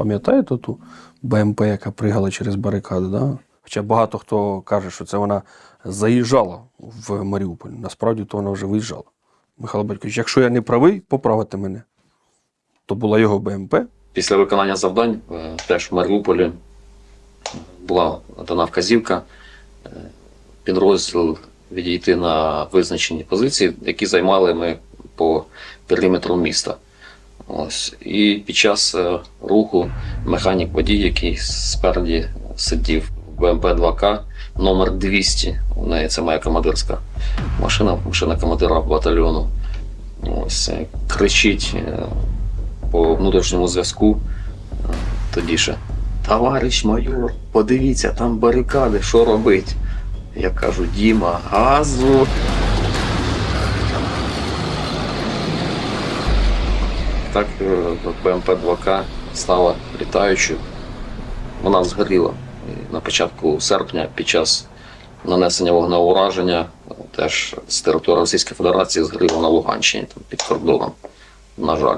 Пам'ятаєте ту БМП, яка пригала через барикади? Да? Хоча багато хто каже, що це вона заїжджала в Маріуполь. Насправді то вона вже виїжджала. Михайло Батькович, якщо я не правий, поправити мене. То була його БМП. Після виконання завдань е, теж в Маріуполі була дана вказівка е, підрозділ відійти на визначені позиції, які займали ми по периметру міста. Ось. І під час е, руху механік водій, який спереді сидів в БМП 2К, номер 200. У неї це моя командирська машина, машина командира батальйону. Ось е, кричить е, по внутрішньому зв'язку. Тоді ще. Товариш майор, подивіться, там барикади, що робить? Я кажу, Діма, газу. Так е, БМП-2К стала літаючою. Вона згоріла. На початку серпня під час нанесення вогневого ураження е, теж з території Російської Федерації згоріла на Луганщині там, під кордоном. На жаль.